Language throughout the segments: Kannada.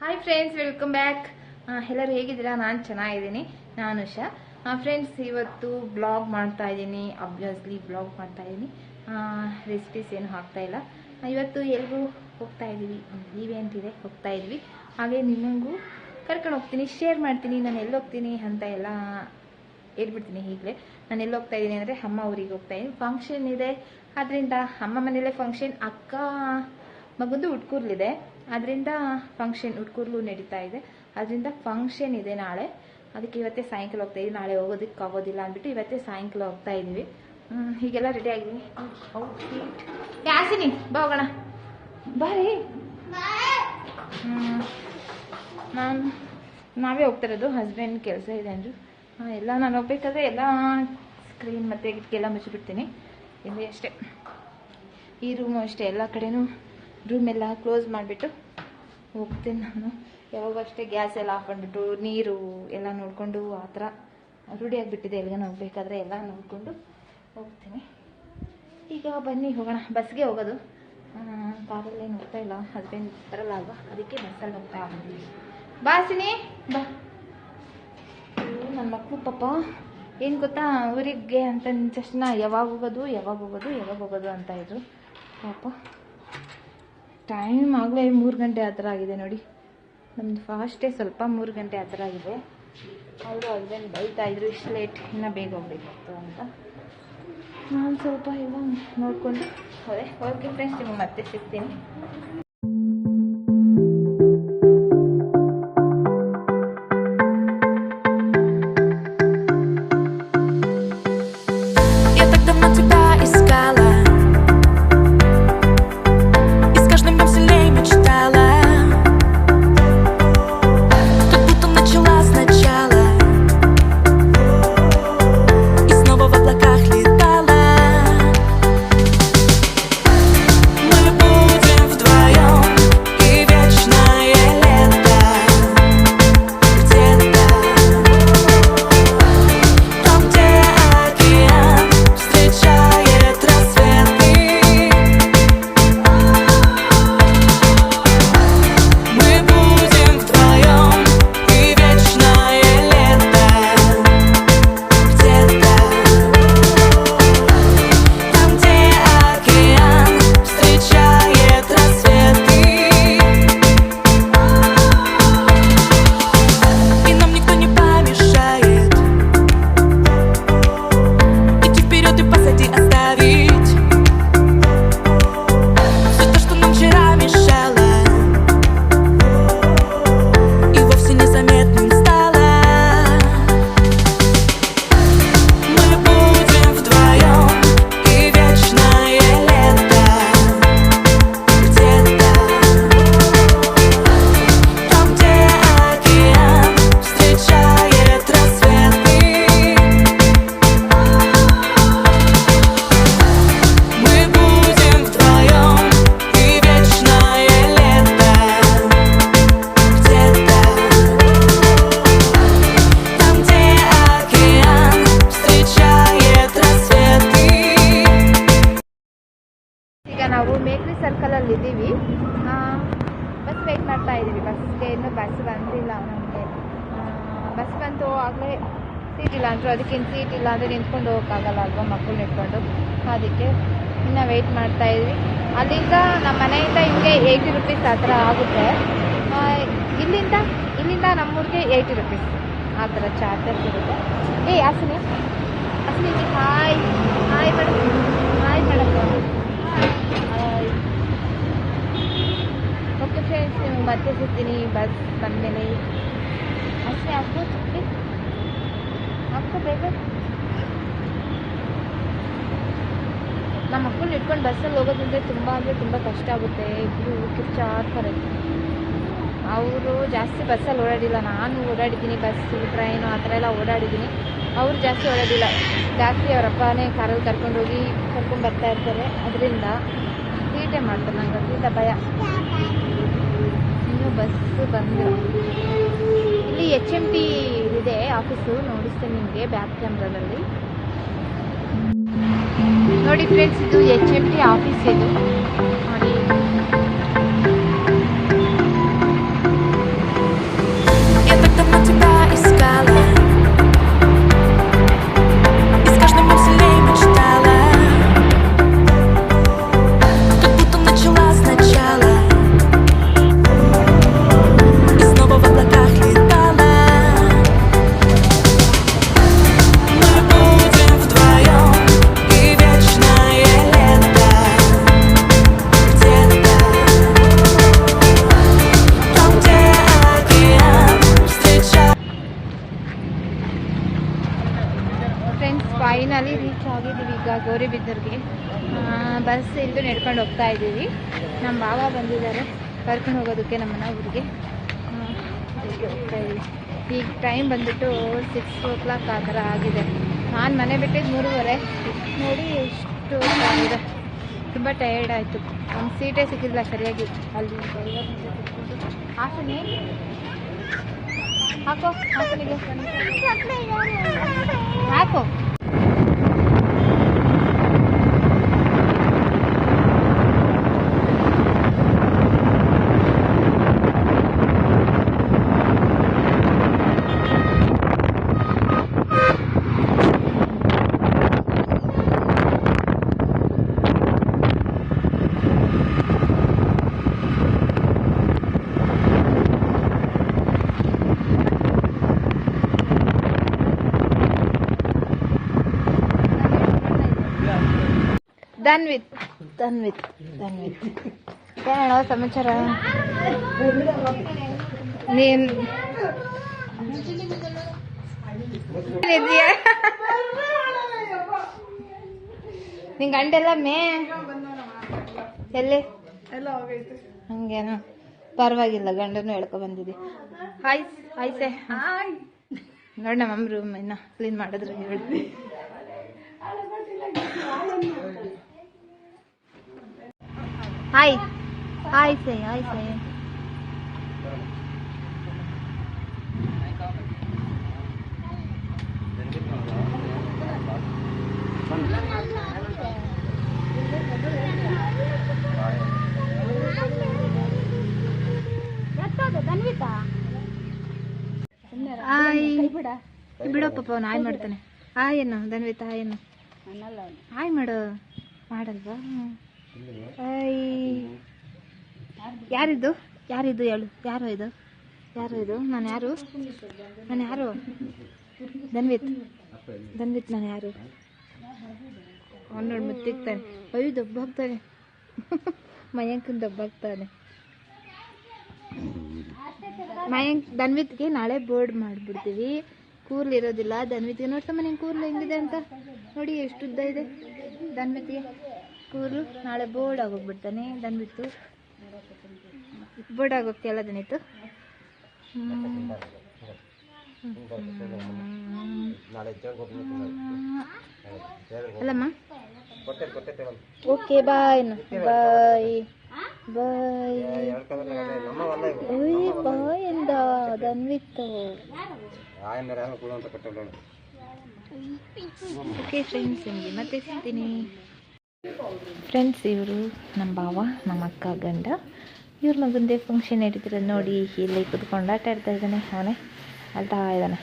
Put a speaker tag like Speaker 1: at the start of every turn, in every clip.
Speaker 1: ಹಾಯ್ ಫ್ರೆಂಡ್ಸ್ ವೆಲ್ಕಮ್ ಬ್ಯಾಕ್ ಎಲ್ಲರೂ ಹೇಗಿದ್ದೀರಾ? ನಾನು ಚೆನ್ನಾಗಿದ್ದೀನಿ. ನಾನು ಉಷಾ. ಫ್ರೆಂಡ್ಸ್ ಇವತ್ತು ಬ್ಲಾಗ್ ಮಾಡ್ತಾ ಇದ್ದೀನಿ. ಅಬ್ವಿಯಸ್ಲಿ ಬ್ಲಾಗ್ ಮಾಡ್ತಾ ಇದ್ದೀನಿ. ರೆಸಿಪೀಸ್ ಏನು ಹಾಕ್ತಾ ಇಲ್ಲ. ಇವತ್ತು ಎಲ್ಗೂ ಹೋಗ್ತಾ ಇದ್ದೀವಿ. ಒಂದು ಈವೆಂಟ್ ಇದೆ ಹೋಗ್ತಾ ಇದ್ವಿ. ಹಾಗೆ ನಿಮಗೂ ಕರ್ಕೊಂಡು ಹೋಗ್ತೀನಿ. ಶೇರ್ ಮಾಡ್ತೀನಿ. ನಾನು ಎಲ್ಲಿ ಹೋಗ್ತೀನಿ ಅಂತ ಎಲ್ಲ ಹೇಳ್ಬಿಡ್ತೀನಿ ಈಗಲೇ. ನಾನು ಎಲ್ಲಿ ಹೋಗ್ತಾ ಇದ್ದೀನಿ ಅಂದರೆ ಅಮ್ಮ ಊರಿಗೆ ಹೋಗ್ತಾ ಇದ್ದೀನಿ. ಫಂಕ್ಷನ್ ಇದೆ. ಅದರಿಂದ ಅಮ್ಮ ಮನೇಲೆ ಫಂಕ್ಷನ್ ಅಕ್ಕ ಮಗುಂದು ಉಟ್ಕೂರ್ಲಿದೆ. ಅದರಿಂದ ಫಂಕ್ಷನ್ ಉಟ್ಕೂರ್ಲು ನಡೀತಾ ಇದೆ. ಅದರಿಂದ ಫಂಕ್ಷನ್ ಇದೆ ನಾಳೆ. ಅದಕ್ಕೆ ಇವತ್ತೇ ಸಾಯಂಕಾಲ ಹೋಗ್ತಾ ಇದ್ದೀವಿ ನಾಳೆ ಹೋಗೋದಕ್ಕೆ ಆಗೋದಿಲ್ಲ ಅಂದ್ಬಿಟ್ಟು ಇವತ್ತೇ ಸಾಯಂಕಾಲ ಹೋಗ್ತಾ ಇದ್ದೀವಿ ಹೀಗೆಲ್ಲ ರೆಡಿ ಆಗಿದ್ವಿ. ಯಾಸಿನಿ, ಬಾ ಹೋಗೋಣ. ಬಾರಿ ಹ್ಮ್. ನಾನು ನಾವೇ ಹೋಗ್ತಾ ಇರೋದು. ಹಸ್ಬೆಂಡ್ ಕೆಲಸ ಇದೆ ಅಂದರು. ಎಲ್ಲ ನಾನು ಹೋಗ್ಬೇಕಾದ್ರೆ ಎಲ್ಲ ಸ್ಕ್ರೀನ್ ಮತ್ತು ಇದಕ್ಕೆಲ್ಲ ಮುಚ್ಚಿಬಿಡ್ತೀನಿ. ಇಲ್ಲಿ ಅಷ್ಟೇ. ಈ ರೂಮು ಅಷ್ಟೇ. ಎಲ್ಲ ಕಡೆನೂ ರೂಮ್ ಎಲ್ಲ ಕ್ಲೋಸ್ ಮಾಡಿಬಿಟ್ಟು ಹೋಗ್ತೀನಿ ನಾನು. ಯಾವಾಗ ಅಷ್ಟೇ ಗ್ಯಾಸ್ ಎಲ್ಲ ಹಾಕೊಂಡ್ಬಿಟ್ಟು ನೀರು ಎಲ್ಲ ನೋಡಿಕೊಂಡು ಆ ಥರ ರೂಢಿ ಆಗಿಬಿಟ್ಟಿದೆ. ಎಲ್ಲಿಗೆ ಹೋಗ್ಬೇಕಾದ್ರೆ ಎಲ್ಲ ನೋಡಿಕೊಂಡು ಹೋಗ್ತೀನಿ. ಈಗ ಬನ್ನಿ ಹೋಗೋಣ. ಬಸ್ಗೆ ಹೋಗೋದು. ಕಾರಲ್ಲೇ ಹೋಗ್ತಾ ಇಲ್ಲ. ಹಸ್ಬೆಂಡ್ ಬರಲ್ಲ ಅಲ್ವಾ? ಅದಕ್ಕೆ ಬಸ್ಸಲ್ಲಿ ಹೋಗ್ತಾ ಇದ್ದೀವಿ ಬಾಸಿನಿ ಬಾ. ನನ್ನ ಮಕ್ಕಳು ಪಾಪ. ಏನು ಗೊತ್ತಾ? ಊರಿಗೆ ಅಂತ ತಕ್ಷಣ ಯಾವಾಗ ಹೋಗೋದು ಯಾವಾಗ ಹೋಗೋದು ಯಾವಾಗ ಹೋಗೋದು ಅಂತ ಇದ್ರು. ಪಾಪ. ಟೈಮ್ ಆಗಲೇ ಮೂರು ಗಂಟೆ ಆ ಆಗಿದೆ ನೋಡಿ. ನಮ್ದು ಫಾಸ್ಟೇ ಸ್ವಲ್ಪ ಮೂರು ಗಂಟೆ ಆ ಥರ ಆಗಿದೆ. ಅವರು ಬೈತಾ ಇದ್ರು, ಇಷ್ಟು ಲೇಟ್ ಇನ್ನೂ ಬೇಗ ಹೋಗ್ಬೇಕಿತ್ತು ಅಂತ. ನಾನು ಸ್ವಲ್ಪ ಎಲ್ಲ ನೋಡಿಕೊಂಡು ಹೋದೆ. ಓಕೆ ಫ್ರೆಂಡ್ಸ್ ನಿಮಗೆ ಮತ್ತೆ ಸಿಗ್ತೀನಿ. ಬಸ್ ಬಂತು ಆಗಲೇ ಸೀಟ್ ಇಲ್ಲ ಅಂದರು. ಅದಕ್ಕಿಂತ ಸೀಟ್ ಇಲ್ಲ ಅಂದರೆ ನಿಂತ್ಕೊಂಡು ಹೋಗೋಕ್ಕಾಗಲ್ಲ ಅಲ್ವಾ ಮಕ್ಕಳನ್ನ ಇಟ್ಕೊಂಡು ಅದಕ್ಕೆ ಇನ್ನು ವೆಯ್ಟ್ ಮಾಡ್ತಾ ಇದ್ವಿ. ಅಲ್ಲಿಂದ ನಮ್ಮ ಮನೆಯಿಂದ ಹಿಂಗೆ ಏಯ್ಟಿ ರುಪೀಸ್ ಆ ಥರ ಆಗುತ್ತೆ. ಇಲ್ಲಿಂದ ಇಲ್ಲಿಂದ ನಮ್ಮೂರಿಗೆ ಏಯ್ಟಿ ರುಪೀಸ್ ಆ ಥರ ಚಾರ್ಜಸ್ ಇರುತ್ತೆ. ಏ, Hasini? Hasini hi hi madam hi madam okay friends ನೀವು ಮತ್ತೆ ಸಿಗ್ತೀನಿ. ಬಸ್ ಬಂದಮೇಲೆ. ಅಷ್ಟೇ आपको चुपके आपको ಬೇಗ. ನಮ್ಮ ಮಕ್ಕಳು ಇಟ್ಕೊಂಡು ಬಸ್ಸಲ್ಲಿ ಹೋಗೋದಂದ್ರೆ ತುಂಬ ಅಂದರೆ ತುಂಬ ಕಷ್ಟ ಆಗುತ್ತೆ. ಇಬ್ಬರು ಕಿರ್ಚಾಡ್ತಾರೆ ಅವರು ಜಾಸ್ತಿ ಬಸ್ಸಲ್ಲಿ ಓಡಾಡಿಲ್ಲ. ನಾನು ಓಡಾಡಿದ್ದೀನಿ ಬಸ್ಸು ಟ್ರೈನು ಆ ಥರ ಎಲ್ಲ ಓಡಾಡಿದ್ದೀನಿ. ಅವರು ಜಾಸ್ತಿ ಓಡಾಡಿಲ್ಲ. ಜಾಸ್ತಿ ಅವರಪ್ಪನೇ ಕಾರಲ್ಲಿ ಕರ್ಕೊಂಡೋಗಿ ಕರ್ಕೊಂಡು ಬರ್ತಾ ಇರ್ತಾರೆ. ಅದರಿಂದ ತೀಟೆ ಮಾಡ್ತಾರೆ ನಂಗೆ ಅದರಿಂದ ಭಯ. ಇನ್ನೂ ಬಸ್ಸು ಬಂದು ಇದು ಎಚ್ ಟಿ ಇದೆ ಆಫೀಸು ನೋಡಿಸ್ತೇನೆ ನಿಮಗೆ ಬ್ಯಾಕ್ ಕ್ಯಾಮ್ರಾದಲ್ಲಿ ನೋಡಿ ಫ್ರೆಂಡ್ಸ್ ಇದು ಎಚ್ ಟಿ ಆಫೀಸ್ ಇದು. ನೋಡಿ. Yeah, ಗೌರಿಬಿದ್ದೂರಿಗೆ ಬಸ್ ಇದ್ದು ನಡ್ಕೊಂಡು ಹೋಗ್ತಾ ಇದ್ದೀವಿ. ನಮ್ಮ ಮಾವ ಬಂದಿದ್ದಾರೆ. ಕರ್ಕೊಂಡು ಹೋಗೋದಕ್ಕೆ ನಮ್ಮನ್ನ ಊರಿಗೆ. ಹೋಗ್ತಾ ಈಗ ಟೈಮ್ ಬಂದ್ಬಿಟ್ಟು ಸಿಕ್ಸ್ ಓ ಕ್ಲಾಕ್ ಆ ಥರ ಆಗಿದೆ. ನಾನು ಮನೆ ಬಿಟ್ಟಿದ್ದು ಮೂರುವರೆ. ನೋಡಿ ಎಷ್ಟು ಆಗಿದೆ ತುಂಬ ಟಯರ್ಡ್ ಆಯಿತು. ಒಂದು ಸೀಟೇ ಸಿಕ್ಕಿಲ್ಲ ಸರಿಯಾಗಿ. ಅಲ್ಲಿ ಹಾಸನಿ ಹಾಕೋ, ಹಾಸನಿಗೆ. ಹಾಕೋ. Done with done with done with ಏನಣ್ಣ ಸಮಾಚಾರ? ನೀನ್ ನಿನ್ ಗಂಟೆಲ್ಲ ಮೇ? ಎಲ್ಲಿ? ಹಂಗೇನ. ಪರವಾಗಿಲ್ಲ ಗಂಡನು ಹೇಳ್ಕೊ ಬಂದಿದ್ದಿ. ಹಾಯ್ ಹಾಯ್ ಸೆ. ನೋಡಿ ನಮ್ಮ ರೂಮ್ ಇನ್ನ ಕ್ಲೀನ್ ಮಾಡಿದ್ರೆ ಹೇಳಿ. Hi hi say hi say hi ಬಿಡೋ ಪಾಪ ಅವ್ನು ಹಾಯ್ ಮಾಡ್ತಾನೆ. ಹಾಯ್ ಏನು ಧನ್ವಿತ ಹಾಯ್ ಏನು ಹಾಯ್ ಮಾಡು. ಮಾಡಲ್ವಾ? ಹಾಯ್ ಯಾರಿದ್ದು? ಯಾರಿದ್ದು ಹೇಳು. ಯಾರು ಇದು? ಯಾರು ಇದು? ನಾನು ಯಾರು? ನಾನು ಯಾರು? ದನ್ವಿತ್ ದನ್ವಿತ್ ನಾನು ಯಾರು? ನೋಡಿ ಮುತ್ತಿಗ್ತಾನೆ. ಅಯ್ಯೋ, ದಬ್ಬಾಗ್ತಾನೆ. ಮಯಾಂಕನ್ ದಬ್ಬಾಗ್ತಾನೆ. ಮಯಾಂಕ್ ದನ್ವಿತ್ಗೆ ನಾಳೆ ಬೋರ್ಡ್ ಮಾಡಿಬಿಡ್ತೀವಿ. ಕೂರ್ಲು ಇರೋದಿಲ್ಲ. ಧನ್ವಿತ್ಗೆ ನೋಡ್ತಮ್ಮ ನಿಂಗೆ ಕೂರ್ಲು ಹೆಂಗಿದೆ ಅಂತ? ನೋಡಿ ಎಷ್ಟು ಉದ್ದ ಇದೆ. ಧನ್ವಿತ್ಗೆ. ಕೂರ್ಲು ನಾಳೆ ಬೋರ್ಡ್ ಆಗೋಗ್ಬಿಡ್ತಾನೆ. ಧನ್ವಿತ್ತು ಬೋರ್ಡ್ ಆಗೋಗ್ತಿಯಲ್ಲ ಧನಿತ್ತು ಅಲ್ಲಮ್ಮ? ಓಕೆ ಬಾಯ್ ಬಾಯ್ ಬಾಯ್ ಓಯ್ ಬಾಯ್ ಎಂದ ದನ್ವಿತ್ತು ಓಕೆ ಫ್ರೆಂಡ್ಸ್ ನಿಮಗೆ ಮತ್ತೆ ಸಿಗ್ತೀನಿ. ಫ್ರೆಂಡ್ಸ್ ಇವರು ನಮ್ಮ ಭಾವ ನಮ್ಮ ಅಕ್ಕ ಗಂಡ. ಇವ್ರ ಮಗಂದೇ ಫಂಕ್ಷನ್ ನಡೀತಿರೋದು ನೋಡಿ ಇಲ್ಲಿ ಕುತ್ಕೊಂಡು ಆಟ ಆಡ್ತಾ ಇದ್ದಾನೆ ಅವನೇ. ಅಳ್ತಾ ಇದ್ದಾನೆ.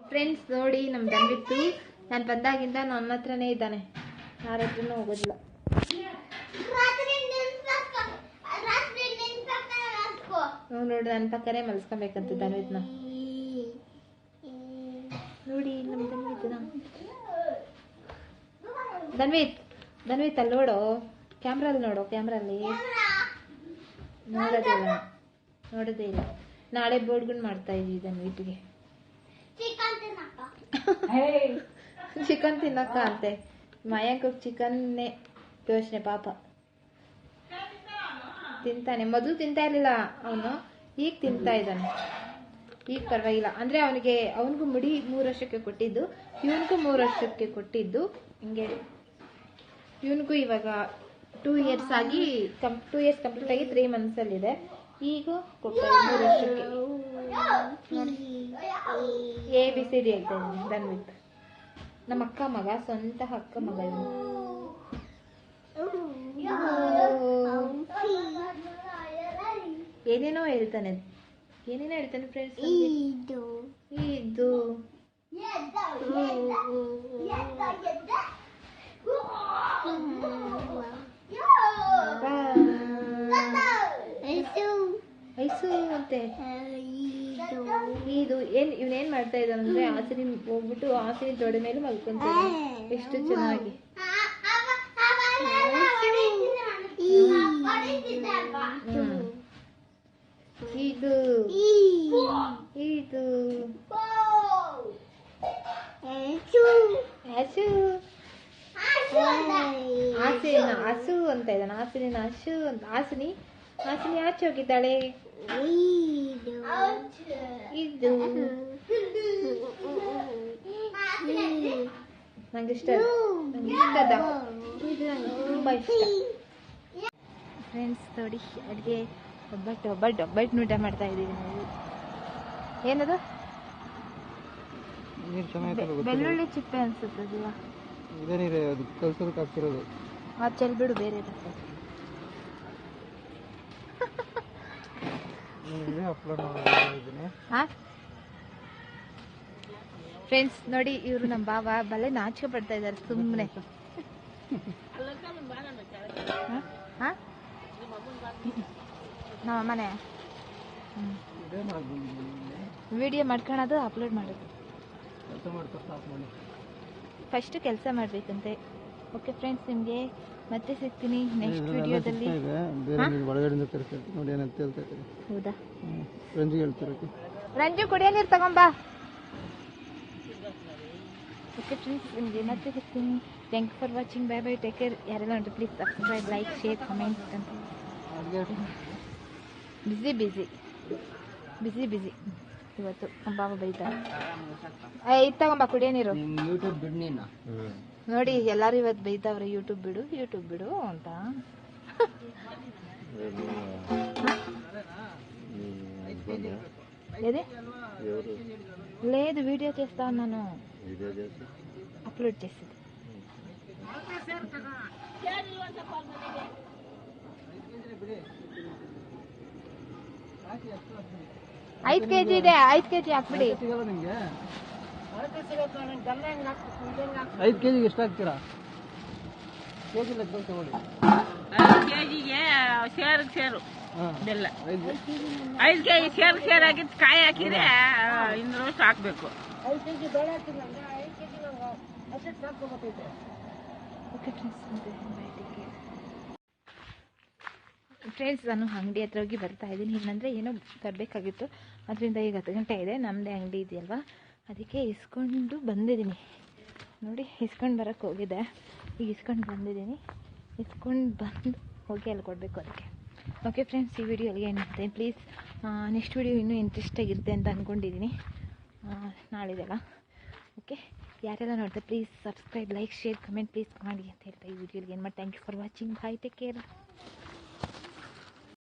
Speaker 1: ಫ್ರೆಂಡ್ಸ್ ನೋಡಿ ನಮ್ಮ ತಂದಿತ್ತು ನಾನು ಬಂದಾಗಿಂದ ನನ್ನ ಹತ್ರನೇ ಇದ್ದಾನೆ. ಯಾರ ಹತ್ರನೂ ಹೋಗೋದಿಲ್ಲ ಹ್ಞೂ ನೋಡಿ ನನ್ನ ಪಕ್ಕನೇ ಮಲ್ಸ್ಕೊಬೇಕಂತ ಧನ್ವಿತ್ನ ನೋಡಿ ನಮ್ಮ ಧನ್ವಿತ್ನ ಧನ್ವಿತ್ ಧನ್ವಿತ್ ಅಲ್ಲಿ ನೋಡು. ಕ್ಯಾಮ್ರಲ್ಲಿ ನೋಡು ಕ್ಯಾಮ್ರಲ್ಲಿ ನೋಡೋದೇ ಇಲ್ಲ. ನೋಡೋದೇ ಇಲ್ಲ. ನಾಳೆ ಬೋರ್ಡ್ಗಳು ಮಾಡ್ತಾ ಇದೀವಿ ಧನ್ವಿತ್ಗೆ ಚಿಕನ್ ತಿನ್ನಕ್ಕ ಅಂತೆ. ಮಯಾಂಕ್ ಚಿಕನ್ನೇ ಯೋಚನೆ ಪಾಪ. ತಿಂತಾನೆ. ಮೊದಲು ತಿಂತಾ ಇರಲಿಲ್ಲ ಅವನು. ಈಗ ತಿಂತಾ ಇದ್ದಾನೆ. ಈಗ ಪರವಾಗಿಲ್ಲ. ಅಂದ್ರೆ ಅವನಿಗೆ ಅವನಿಗೂ ಮುಡಿ ಮೂರು ವರ್ಷಕ್ಕೆ ಕೊಟ್ಟಿದ್ದು. ಇವನಿಗೂ ಮೂರು ವರ್ಷಕ್ಕೆ ಕೊಟ್ಟಿದ್ದು. ಹಿಂಗೆ ಇವನಿಗೂ ಇವಾಗ ಟೂ ಇಯರ್ಸ್ ಆಗಿ ಕಂ ಟೂ ಇಯರ್ಸ್ ಕಂಪ್ಲೀಟ್ ಆಗಿ ತ್ರೀ ಮಂತ್ಸಲ್ಲಿದೆ ಈಗ ಇದೆ ಮೂರು ವರ್ಷಕ್ಕೆ. ಎ ಬಿ ಸಿ ಡಿ ಹೇಳ್ತಾ ಇದ್ದೀನಿ. ಧನ್ವಿತ್ ನಮ್ಮ ಅಕ್ಕ ಮಗ ಸ್ವಂತ ಅಕ್ಕ ಮಗ ಏನೇನೋ ಹೇಳ್ತಾನೆ. ಏನೇನೋ ಹೇಳ್ತಾನೆ ಫ್ರೆಂಡ್ಸ್ ಇದು ಐಸು ಅಂತೆ ಇದು ಏನ್ ಇವನೇನ್ ಮಾಡ್ತಾ ಇದ್ದಾನೆ ಇದ್ದಾನಂದ್ರೆ ಆಸಿನಿ ಹೋಗ್ಬಿಟ್ಟು ಆಸಿನಿ ತೊಡೆ ಮೇಲೆ ಮಲ್ಕೊಂತಾನೆ. ಎಷ್ಟು ಚೆನ್ನಾಗಿ. ಇದು ಇದು ಹಸು ಹಾಸಿನ ಅಂತ ಇದ್ದಾನೆ ಹಾಸಿನಿ ಹಸು ಅಂತ. ಹಾಸಿನಿ ಹಾಸಿನಿ ಆಚೆ ಹೋಗಿದ್ದಾಳೆ. ಇದು. ನಂಗೆ ಇಷ್ಟ ನಂಗೆ ಇಷ್ಟದ ತುಂಬ ಇಷ್ಟ. ಫ್ರೆಂಡ್ಸ್ ನೋಡಿ ಅಡುಗೆ ಒಬ್ಬಟ್ಟು ಒಬ್ಬಟ್ಟು ಒಬ್ಬಟ್ಟು ಊಟ ಮಾಡ್ತಾ ಇದ್ದೀವಿ ನಾವು. ಏನದು? ಬೆಳ್ಳುಳ್ಳಿ ಚಿಪ್ಪೆ ಅನ್ಸುತ್ತೆ ಅದಿಲ್ಲ
Speaker 2: ಇದೇ ನೀರು ಅದು ಕಲ್ಸೋದಕ್ಕೆ ಹಾಕ್ತಿರೋದು
Speaker 1: ಅದು ಚೆಲ್ಬಿಡು ಬೇರೆ ಇರುತ್ತೆ.
Speaker 2: ಅಪ್ಲೋಡ್ ಮಾಡಿದ್ದೀನಿ
Speaker 1: ಹಾ? ಫ್ರೆಂಡ್ಸ್ ನೋಡಿ ಇವರು ನಮ್ಮ ಬಾವ ಬಲೆ ನಾಚಿಕೆ ಪಡ್ತಾ ಇದ್ದಾರೆ ಸುಮ್ಮನೆ ನಮ್ಮ ಮನೆ ವಿಡಿಯೋ ಮಾಡ್ಕೊಳೋದು ಅಪ್ಲೋಡ್ ಮಾಡೋದು. ಫಸ್ಟ್ ಕೆಲಸ ಮಾಡಬೇಕಂತೆ. ಓಕೆ ಫ್ರೆಂಡ್ಸ್ ನಿಮಗೆ ಮತ್ತೆ ಸಿಗ್ತೀನಿ ನೆಕ್ಸ್ಟ್ ವಿಡಿಯೋದಲ್ಲಿ
Speaker 2: ಬೇರೆ ನೀರು ಒಳಗಡೆಯಿಂದ ತರಿಸ್ತಾರೆ ನೋಡಿ ಏನಂತ ಹೇಳ್ತಾ ಇದ್ದಾರೆ.
Speaker 1: ಹೌದಾ?
Speaker 2: ರಂಜು ಹೇಳ್ತಿರೋಕೆ
Speaker 1: ರಂಜು ಕುಡಿಯೋ ನೀರು ತಗೊಂಬಾ. ಓಕೆ ಫ್ರೆಂಡ್ಸ್ ನಿಮಗೆ ಮತ್ತೆ ಸಿಗ್ತೀನಿ. Thank you for watching bye bye take care ಯಾರೆಲ್ಲ ಉಂಟು please subscribe like share comment ಅಂತ ಬಿಸಿ ಬಿಸಿ ಬಿಸಿ ಬಿಸಿ ಇವತ್ತು ಬಾಬಾ ಬೈತಾರೆ. ಇದು ತಗೊಂಬಾ ಕುಡಿಯೋ ನೀರು.
Speaker 2: ಯೂಟ್ಯೂಬ್ ಬಿಡ್ ನೀನು
Speaker 1: ನೋಡಿ ಎಲ್ಲರೂ ಇವತ್ತು ಬೈತಾವ್ರೆ ಯೂಟ್ಯೂಬ್ ಬಿಡು ಯೂಟ್ಯೂಬ್ ಬಿಡು ಅಂತ ఏది లేదు వీడియో చేస్తా ఉన్నాను అప్లోడ్ చేసేది ಐದು ಕೆ ಜಿ ಇದೆ ಐದು ಕೆ ಜಿ ಹಾಕ್ಬಿಡಿ
Speaker 2: ಸಿಗಲ್ಲ ನಿಮಗೆ ಐದು ಕೆ ಜಿಗೆ ಎಷ್ಟು ಹಾಕ್ತೀರಾ? ಕೆ ಜಿ ಲೆಕ್ಕ ತಗೊಳ್ಳಿ
Speaker 3: ಕೆಜಿಗೆ ಸೇರು ಸೇರು. ಬೆಲ್ಲ.
Speaker 2: ಐದು
Speaker 3: ಕೆಜಿ ಸೇರು ಸೇರು ಹಾಕಿದ್ ಕಾಯಿ ಹಾಕಿದ್ರೆ ಇನ್ನೂರು ರೋಸ್ಟ್ ಹಾಕ್ಬೇಕು.
Speaker 1: ಓಕೆ ಫ್ರೆಂಡ್ಸ್ ನಾನು ಅಂಗಡಿ ಹತ್ರ ಹೋಗಿ ಬರ್ತಾ ಇದ್ದೀನಿ. ಏನಂದರೆ ಏನೋ ತರಬೇಕಾಗಿತ್ತು. ಅದರಿಂದ ಈಗ ಹತ್ತು ಗಂಟೆ ಇದೆ. ನಮ್ಮದೇ ಅಂಗಡಿ ಇದೆಯಲ್ವಾ? ಅದಕ್ಕೆ ಇಸ್ಕೊಂಡು ಬಂದಿದ್ದೀನಿ. ನೋಡಿ, ಇಸ್ಕೊಂಡು ಬರೋಕ್ಕೆ ಹೋಗಿದ್ದೆ ಈಗ ಇಸ್ಕೊಂಡು ಬಂದಿದ್ದೀನಿ. ಇಸ್ಕೊಂಡು ಬಂದು ಹೋಗಿ ಅಲ್ಲಿ ಕೊಡಬೇಕು ಅದಕ್ಕೆ. ಓಕೆ ಫ್ರೆಂಡ್ಸ್ ಈ ವಿಡಿಯೋ ಅಲ್ಲಿಗೆ ಏನು ಮಾಡ್ತೀನಿ ಪ್ಲೀಸ್ ನೆಕ್ಸ್ಟ್ ವಿಡಿಯೋ ಇನ್ನೂ ಇಂಟ್ರೆಸ್ಟಾಗಿರುತ್ತೆ ಅಂತ ಅಂದ್ಕೊಂಡಿದ್ದೀನಿ ನಾಳಿದೆಲ್ಲ. ಓಕೆ ಯಾರೆಲ್ಲ ನೋಡ್ತಾರೆ please subscribe like share comment please ಮಾಡಿ ಅಂತ ಹೇಳ್ತಾ ಈ ವಿಡಿಯೋಗೆ ಏನು ಮಾಡಿ. Thank you for watching bye take care